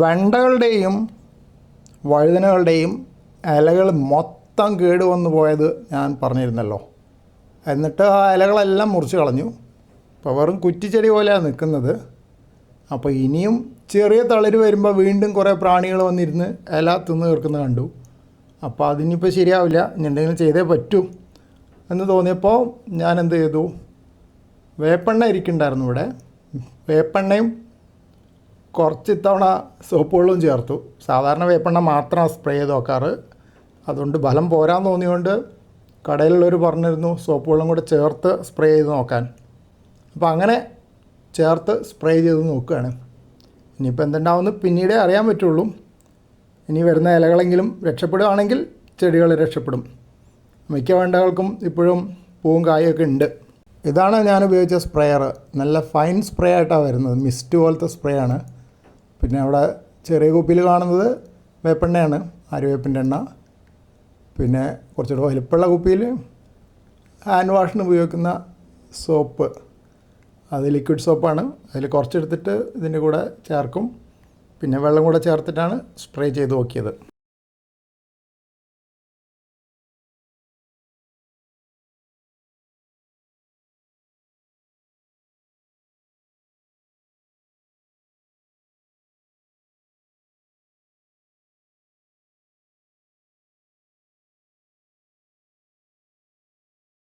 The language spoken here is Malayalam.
വെണ്ടകളുടെയും വഴുതനകളുടെയും ഇലകൾ മൊത്തം കേടുവന്നു പോയത് ഞാൻ പറഞ്ഞിരുന്നല്ലോ. എന്നിട്ട് ആ ഇലകളെല്ലാം മുറിച്ച് കളഞ്ഞു. അപ്പോൾ വെറും കുറ്റിച്ചെടി പോലെയാണ് നിൽക്കുന്നത് അപ്പോൾ ഇനിയും ചെറിയ തളിര് വരുമ്പോൾ വീണ്ടും കുറേ പ്രാണികൾ വന്നിരുന്ന് ഇല തിന്ന് തീർക്കുന്നത് കണ്ടു. അപ്പോൾ അതിനിപ്പോൾ ശരിയാവില്ല. എന്തെങ്കിലും ചെയ്തേ പറ്റൂ എന്ന് തോന്നിയപ്പോൾ ഞാൻ എന്ത് ചെയ്തു? വേപ്പെണ്ണ ഇരിക്കുന്നുണ്ടായിരുന്നു ഇവിടെ. വേപ്പെണ്ണയും കുറച്ച് ഇത്തവണ സോപ്പ് വെള്ളവും ചേർത്തു. സാധാരണ വേപ്പെണ്ണ മാത്രം സ്പ്രേ ചെയ്ത് നോക്കാറ് അതുകൊണ്ട് ഫലം പോരാൻ തോന്നിയുകൊണ്ട് കടയിലുള്ളവർ പറഞ്ഞിരുന്നു സോപ്പ് വെള്ളം കൂടെ ചേർത്ത് സ്പ്രേ ചെയ്ത് നോക്കാൻ. അപ്പോൾ അങ്ങനെ ചേർത്ത് സ്പ്രേ ചെയ്ത് നോക്കുകയാണ്. ഇനിയിപ്പോൾ എന്തുണ്ടാവുമെന്ന് പിന്നീടേ അറിയാൻ പറ്റുള്ളൂ. ഇനി വരുന്ന ഇലകളെങ്കിലും രക്ഷപ്പെടുകയാണെങ്കിൽ ചെടികൾ രക്ഷപ്പെടും. മിക്ക വേണ്ടകൾക്കും ഇപ്പോഴും പൂവും കായൊക്കെ ഉണ്ട്. ഇതാണ് ഞാൻ ഉപയോഗിച്ച സ്പ്രേയർ നല്ല ഫൈൻ സ്പ്രേ ആയിട്ടാണ് വരുന്നത്. മിസ്റ്റ് പോലത്തെ സ്പ്രേ ആണ്. പിന്നെ അവിടെ ചെറിയ കുപ്പിയിൽ കാണുന്നത് വേപ്പെണ്ണയാണ് ആര്യവേപ്പിന്റെ എണ്ണ. പിന്നെ കുറച്ചുകൂടെ വലിപ്പമുള്ള കുപ്പിയിൽ ഹാൻഡ് വാഷിന് ഉപയോഗിക്കുന്ന സോപ്പ്. അത് ലിക്വിഡ് സോപ്പാണ് അതിൽ കുറച്ചെടുത്തിട്ട് ഇതിന്റെ കൂടെ ചേർക്കും. പിന്നെ വെള്ളം കൂടെ ചേർത്തിട്ടാണ് സ്പ്രേ ചെയ്ത് നോക്കിയത്.